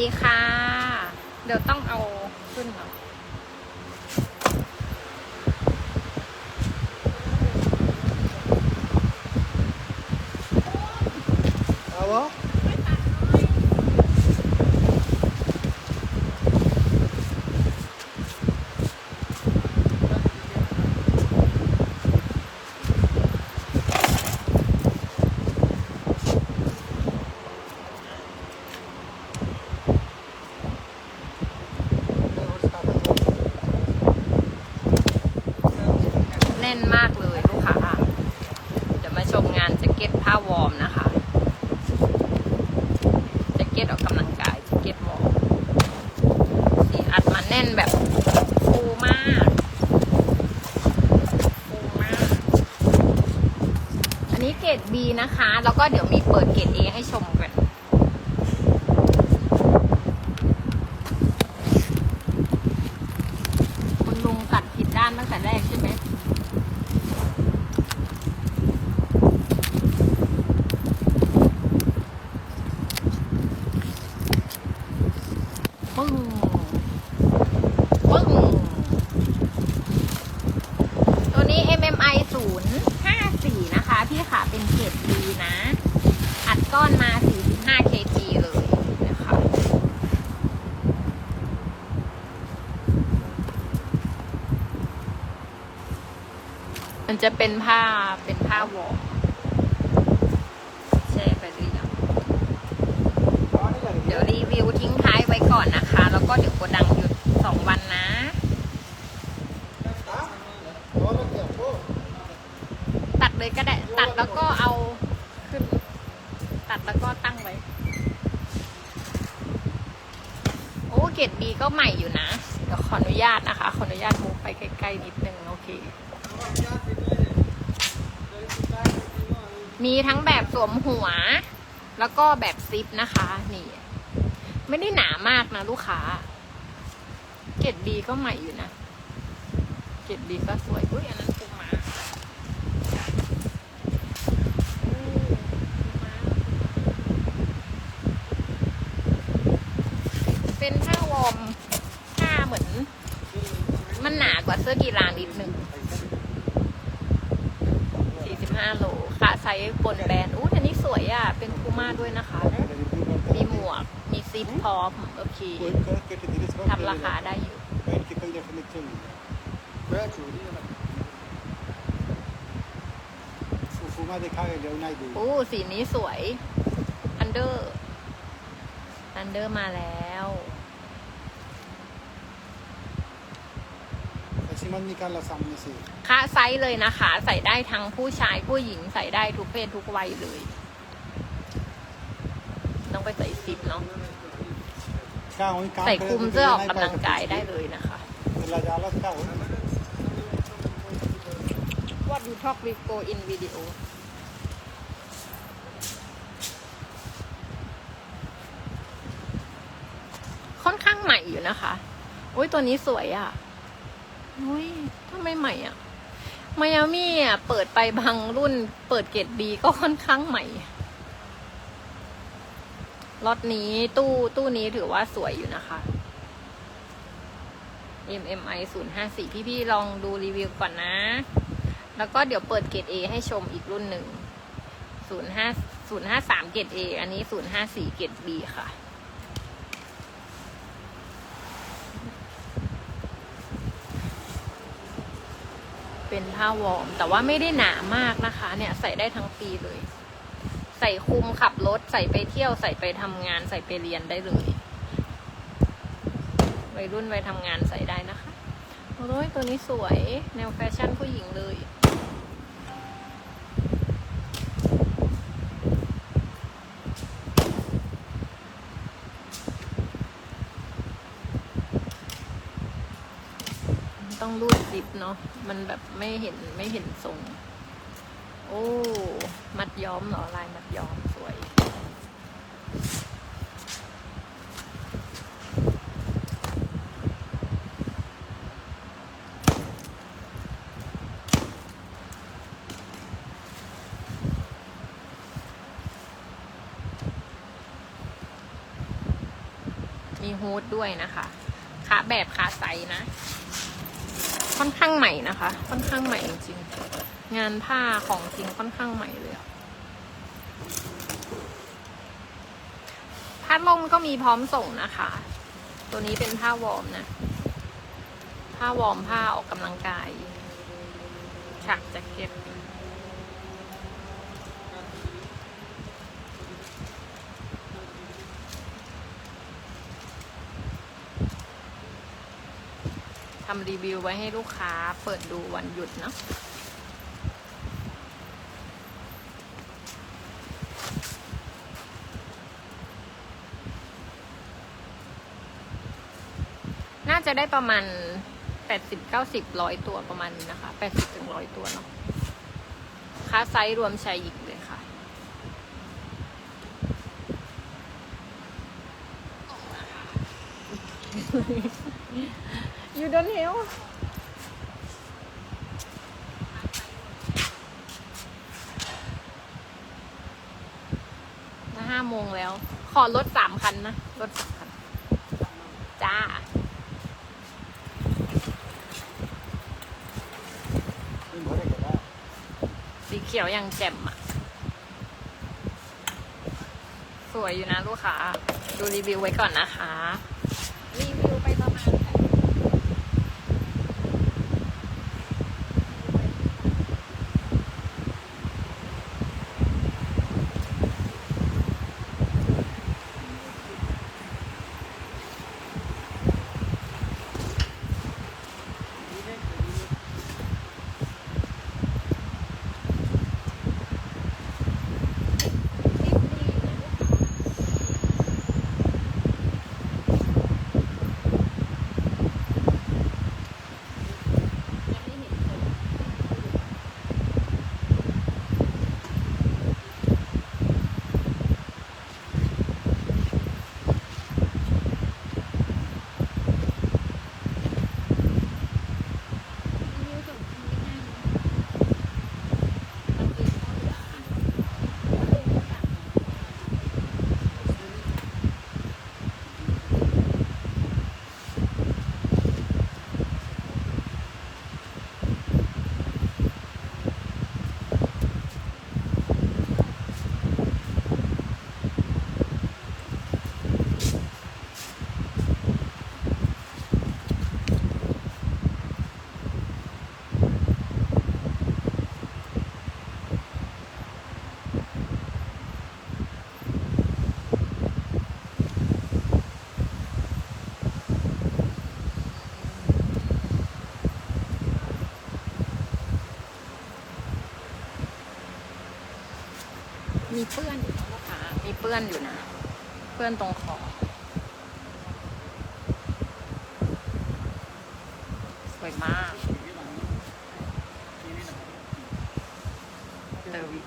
ดีค่ะ เดี๋ยวต้องเอาขึ้นเหรอเอาวะ แน่นมากเลยลูกค้าเดี๋ยวมาชมงานแจ็คเก็ตผ้าวอร์มนะคะแจ็คเก็ตออกกำลังกายแจ็คเก็ตวอร์มสีอัดมาแน่นแบบฟูมากฟูมาก อันนี้ เกรด B นะคะ แล้วก็เดี๋ยวมีเปิดเกรด A ให้ชมกัน คุณลุงกัดผิดด้านตั้งแต่แรกใช่ไหม ปึ้ง ปึ้ง ตัวนี้ MMI 0 5 4นะคะ พี่ขาเป็นเกรด B นะ อัดก้อนมา 45 kg เลยนะคะ มัน จะเป็นผ้าเป็นผ้าวอร์มแช่ไปหรือยังเดี๋ยวรีวิวทิ้งท้ายไว้ก่อนนะคะ แล้วก็เดี๋ยวโกดังหยุดสองวันนะ ตัดเลยก็ได้ ตัดแล้วก็เอาขึ้น ตัดแล้วก็ตั้งไว้ โอ้เกรดบีก็ใหม่อยู่นะ เดี๋ยวขออนุญาตนะคะ ขออนุญาตมูไปใกล้ๆนิดนึงโอเค มีทั้งแบบสวมหัว แล้วก็แบบซิปนะคะ นี่ ไม่ได้หนามากนะลูกค้า เกรดบีก็ใหม่อยู่นะ เกรดบีก็สวย อุ้ยอันนั้นปูมาอืมปูม้าเป็นผ้าวอมผ้าเหมือน มันหนากว่าเสื้อกีฬานิดนึง45โล กะไซส์บนแบรนด์อู้อันนี้สวยอะ เป็นคูม่าด้วยนะคะ มีหมวก มีซิปพร้อม โอเคทำราคาได้อยู่ฟูมาได้ค่าเร็วง่ายดีโอ้สีนี้สวย อันเดอร์ อันเดอร์มาแล้ว มันนิการละซันี่สิคะไซส์เลยนะคะ ใส่ได้ทั้งผู้ชายผู้หญิงใส่ได้ทุกเพศทุกวัยเลยต้องไปใส่สิบเนาะใส่คุมเสื้อออกกำลังกายได้เลยนะคะวัดดูท็อกวิโกอินวิดีโอค่อนข้างใหม่อยู่นะคะโอ้ยตัวนี้สวยอะ่ะ อุ้ยทำไมใหม่อะ่ะมายามี่อะเปิดไปบางรุ่น เปิดเกรดบีก็ค่อนข้างใหม่ล็อตนี้ตู้ตู้นี้ถือว่าสวยอยู่นะคะ MMI 054 พี่ๆลองดูรีวิวก่อนนะ แล้วก็เดี๋ยวเปิดเกรด A ให้ชมอีกรุ่นหนึ่ง 05 053 เกรด A อันนี้ 054 เกรด B ค่ะ เป็นผ้าวอร์มแต่ว่าไม่ได้หนามากนะคะ เนี่ยใส่ได้ทั้งปีเลย ใส่คุมขับรถ ใส่ไปเที่ยวใส่ไปทำงานใส่ไปเรียนได้เลยวัยรุ่นวัยทำงานใส่ได้นะคะโอ้ยตัวนี้สวยแนวแฟชั่นผู้หญิงเลยต้องรูด ซิปเนาะมันแบบไม่เห็นไม่เห็นทรง โอ้ มัดย้อมเหรอลายมัดย้อมสวยมีฮูดด้วยนะคะขาแบบขาใสนะ ค่อนข้างใหม่นะคะ ค่อนข้างใหม่จริงๆ งานผ้าของจริงค่อนข้างใหม่เลยอะผ้าลมก็มีพร้อมส่งนะคะ ตัวนี้เป็นผ้าวอร์มนะ ผ้าวอร์มผ้าออกกำลังกายฉักแจ็คเก็ต ทำรีวิวไว้ให้ลูกค้าเปิดดูวันหยุดเนาะน่าจะได้ประมาณแปดสิบเก้าสิบร้อยตัวประมาณนี้นะคะแปดสิบถึงร้อยตัวเนาะค่าไซส์รวมชายหญิงเลยค่ะ You don't know. h ห้าโมงแล้ว ขอรถสามคันนะ รถสามคัน จ้า สีเขียวยังแจ่มอะ สวยอยู่นะลูกค้า ดูรีวิวไว้ก่อนนะคะ มีเปื้อนอยู่นะลูกค้ามีเปื้อนอยู่นะ เปื้อนตรงคอสวยมากเลวิก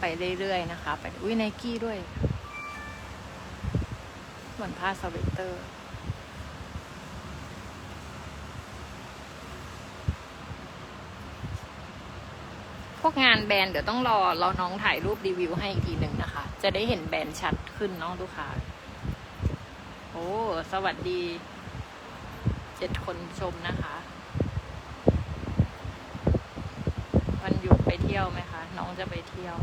ไปเรื่อยๆนะคะ ไป อุ้ยไนกี้ด้วยือนผ้าสเวตเตอร์พวกงานแบรนด์เดี๋ยวต้องรอรอน้องถ่ายรูปรีวิวให้อีกทีหนึ่งนะคะ จะได้เห็นแบรนด์ชัดขึ้นน้องลูกค้าโอ้ สวัสดี เจ็ดคนชมนะคะ วันหยุดไปเที่ยวไหมคะ น้องจะไปเที่ยว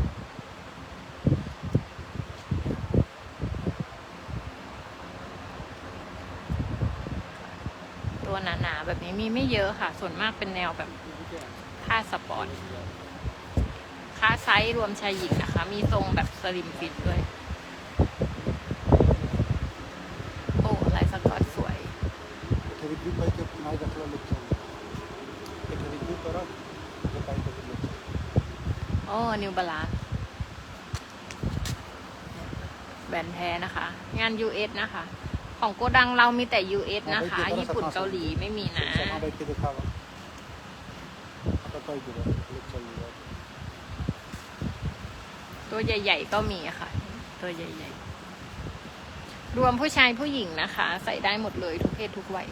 หนาๆ แบบนี้มีไม่เยอะค่ะ ส่วนมากเป็นแนวแบบค่าสปอร์ตค่าไซส์รวมชายหญิงนะคะ มีทรงแบบสลิมฟิตด้วย โอ้ลายสกอตสวยโอ้นิวบาลานแบรนด์แท้นะคะ งาน US นะคะ ของโกดังเรามีแต่ US นะคะ ญี่ปุ่นเกาหลีไม่มีนะ ตัวใหญ่ ๆ ก็มีค่ะ ตัวใหญ่ ๆ รวมผู้ชายผู้หญิงนะคะ ใส่ได้หมดเลยทุกเพศทุกวัย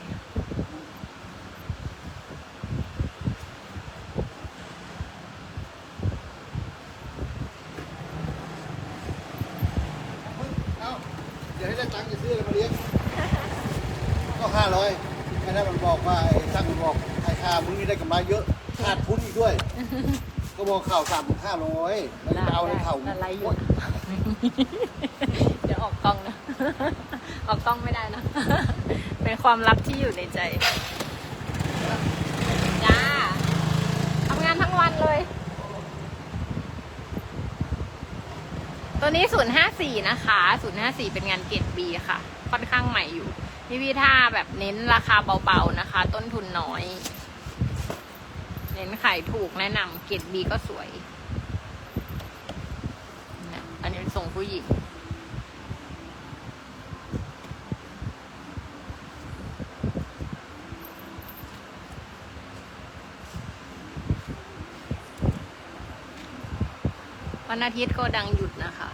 เดี๋ยวให้ได้ตังค์จะซื้ออะไรมาเลี้ยง ก็ห้าร้อยไอ้นั่นมันบอกว่าไอ้ช่างมันบอกไอ้ค่ามึงนี่ได้กำไรเยอะขาดทุนอีกด้วย ก็บอกข่าวสามห้าร้อยแล้วจะเอาในเข่าได้ได้อยู่ เดี๋ยวออกกล้องนะ ออกกล้องไม่ได้นะ เป็นความลับที่อยู่ในใจ จ้าทำงานทั้งวันเลย ตัวนี้ 054 นะคะ 054 เป็นงานเกรด B ค่ะ ค่อนข้างใหม่อยู่ พี่พี่ถ้าแบบเน้นราคาเบาๆนะคะ ต้นทุนน้อย เน้นขายถูกแนะนำเกรด B ก็สวยเนี่ยอันนี้เป็นทรงผู้หญิงวันอาทิตย์ก็ดังหยุดนะคะ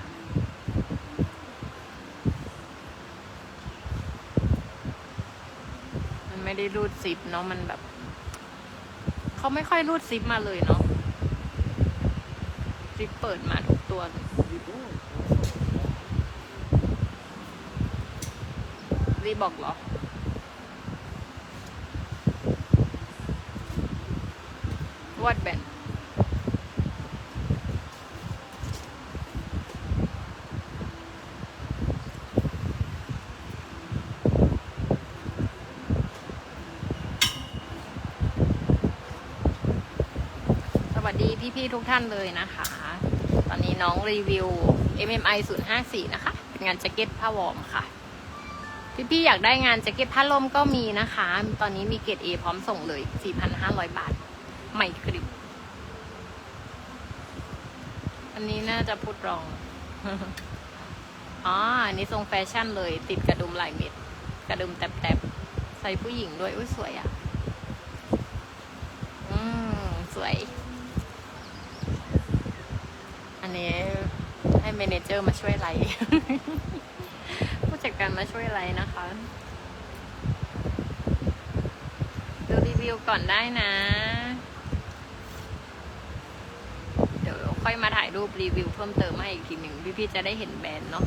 มัน ไม่ได้รูดซิปเนาะมันแบบเขาไม่ค่อยรูดซิปมาเลยเนาะซิปเปิดมาทุกตัวรีบอกเหรอวัดแบน สวัสดี พี่ๆทุกท่านเลยนะคะ ตอนนี้น้องรีวิว MMI 054 นะคะ เป็นงานแจ็คเก็ตผ้าวอร์มค่ะ พี่ๆอยากได้งานแจ็คเก็ตผ้าลมก็มีนะคะ ตอนนี้มีเกรด A พร้อมส่งเลย 4,500 บาท ใหม่กริบ อันนี้น่าจะพูดรอง อ๋อ อันนี้ทรงแฟชั่นเลย ติดกระดุมลายเม็ด กระดุมแตบๆ ใส่ผู้หญิงด้วย อุ้ยสวยอะ่ะ อืม สวย อั นี้ให้เมนเจอร์มาช่วยไลฟ์ผู้จัดการมาช่วยไลฟ์นะคะ ดูรีวิวก่อนได้นะ เดี๋ยวค่อยมาถ่ายรูปรีวิวเพิ่มเติมให้อีกทีหนึ่งพี่ๆจะได้เห็นแบรนด์เนาะ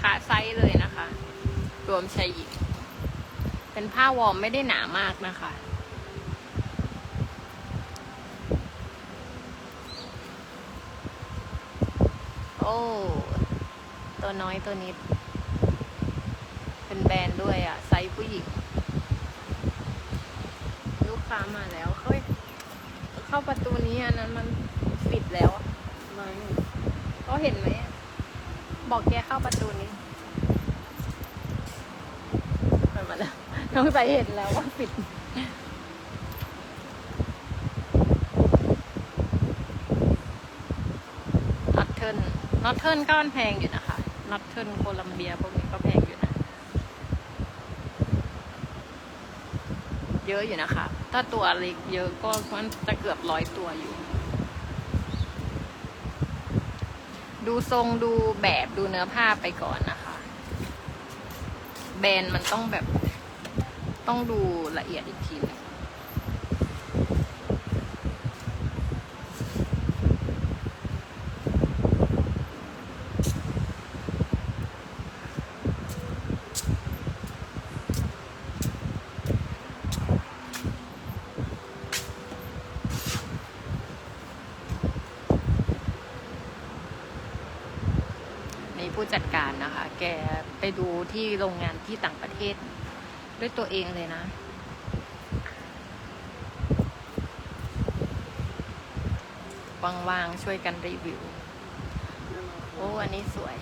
ขาไซส์เลยนะคะ รวมชายหญิง เป็นผ้าวอร์มไม่ได้หนามากนะคะ โอ้ ตัวน้อยตัวนิด เป็นแบรนด์ด้วยอะไซส์ผู้หญิง ลูกค้ามาแล้วเฮ้ย เข้าประตูนี้อันนั้นมันปิดแล้วไม่เขาเห็นไหม บอกแกเข้าประตูนี้เปิดมาแล้ว น้องใสเห็นแล้วว่าปิด นอตเทิร์นนอตเทิร์นก็แพงอยู่นะคะนอตเทิร์นโคลัมเบียพวกนี้ก็แพงอยู่นะ เยอะอยู่นะคะ ถ้าตัวเล็กเยอะก็มันจะเกือบร้อยตัวอยู่ ดูทรงดูแบบดูเนื้อผ้าไปก่อนนะคะ แบรนด์มันต้องแบบ ต้องดูละเอียดอีกทีหนึงนี่ผู้จัดการนะคะ แกไปดูที่โรงงานที่ต่างประเทศ ด้วยตัวเองเลยนะ ว่างๆ ช่วยกันรีวิว โอ้ อันนี้สวย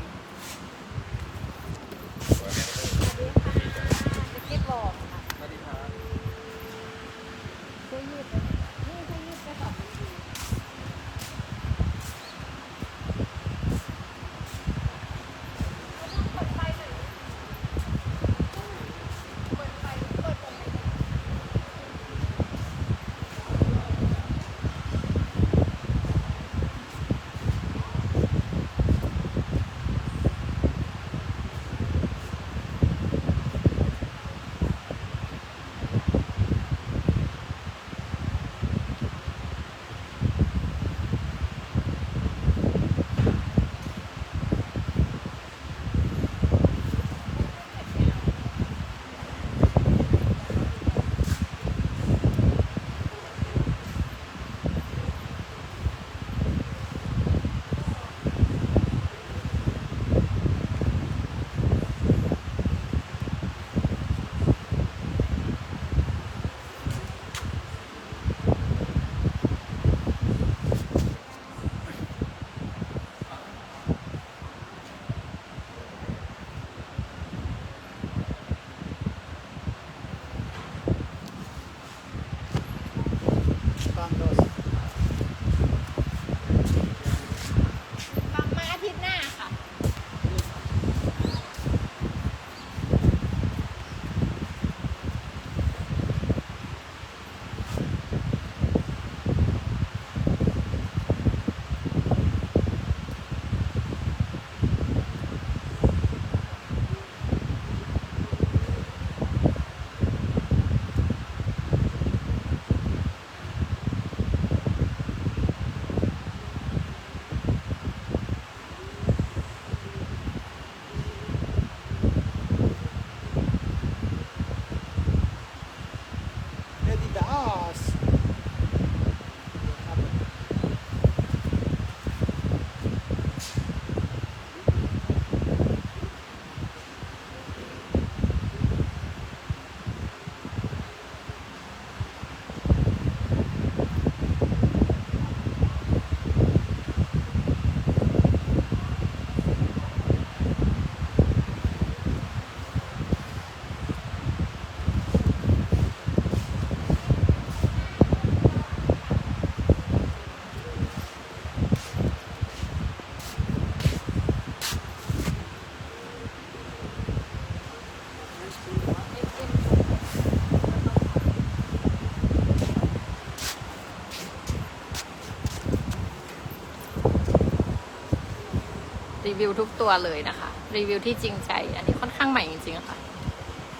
รีวิวทุกตัวเลยนะคะ รีวิวที่จริงใจ อันนี้ค่อนข้างใหม่จริงๆะค่ะ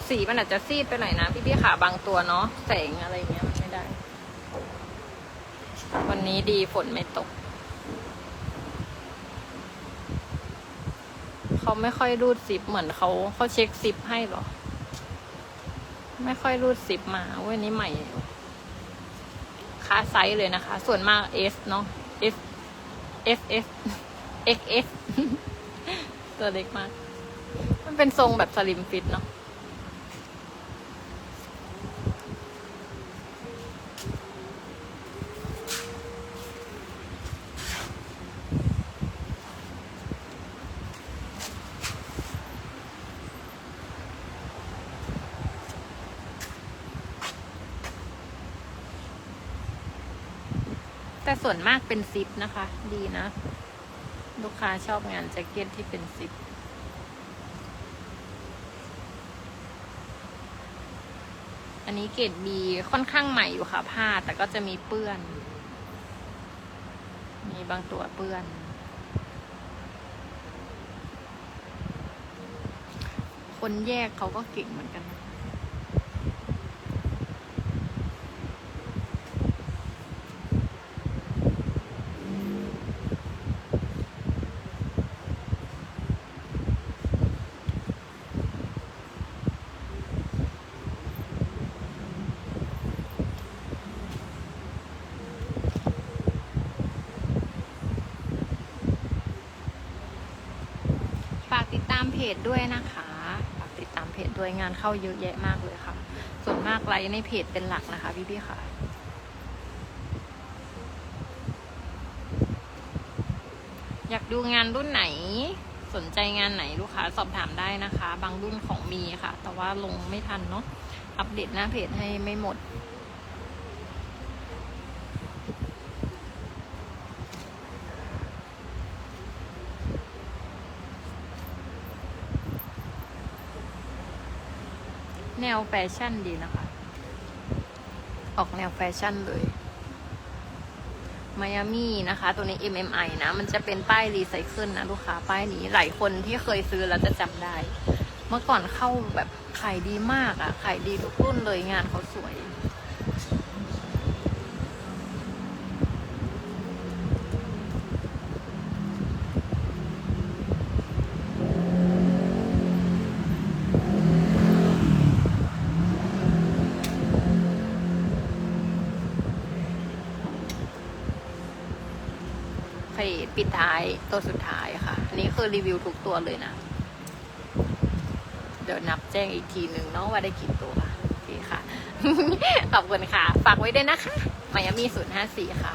สีมันอาจจะซีดไปหน่อยนะ พี่ๆขาบางตัวเนาะแสงอะไรเงี้ยมันไม่ได้ วันนี้ดีฝนไม่ตก เขาไม่ค่อยรูดซิปเหมือนเขาเขาเช็คซิปให้หรอ ไม่ค่อยรูดซิปมาเว้ยนี้ใหม่ค่าไซส์เลยนะคะ ส่วนมาก S เนาะ S F F X F ตัวเล็กมาก มันเป็นทรงแบบสลิมฟิตเนาะแต่ส่วนมากเป็นซิปนะคะ ดีนะ ลูกค้าชอบงานแจ็คเก็ตที่เป็นซิปอันนี้เกรดบีค่อนข้างใหม่อยู่ค่ะผ้า แต่ก็จะมีเปื้อน มีบางตัวเปื้อน คนแยกเขาก็เก่งเหมือนกันนะ ฝากติดตามเพ จด้วยนะคะฝากติดตามเพจด้วยงานเข้าเยอะแยะมากเลยค่ะ ส่วนมากไลฟ์ในเพจเป็นหลักนะคะ พี่ๆค่ะอยากดูงานรุ่นไหนสนใจงานไหนลูกค้าสอบถามได้นะคะ บางรุ่นของมีค่ะ แต่ว่าลงไม่ทันเนาะอัปเดตหน้าเพจให้ไม่หมด แนวแฟชั่นดีนะคะ ออกแนวแฟชั่นเลยมายามี่นะคะ ตัวนี้ MMI นะ มันจะเป็นป้ายรีไซเคิลนะ ลูกค้าป้ายนี้หลายคนที่เคยซื้อแล้วจะจำได้ เมื่อก่อนเข้าแบบขายดีมากอะ่ะขายดีทุกรุ่นเลยงานเขาสวย ไป ปิดท้ายตัวสุดท้ายค่ะ อันนี้คือรีวิวทุกตัวเลยนะ เดี๋ยวนับแจ้งอีกทีหนึ่งเนาะว่าได้กี่ตัวโอเคค่ะ ขอบคุณค่ะ ฝากไว้ด้วยนะคะมายามีศูนย์ห้าสี่ค่ะ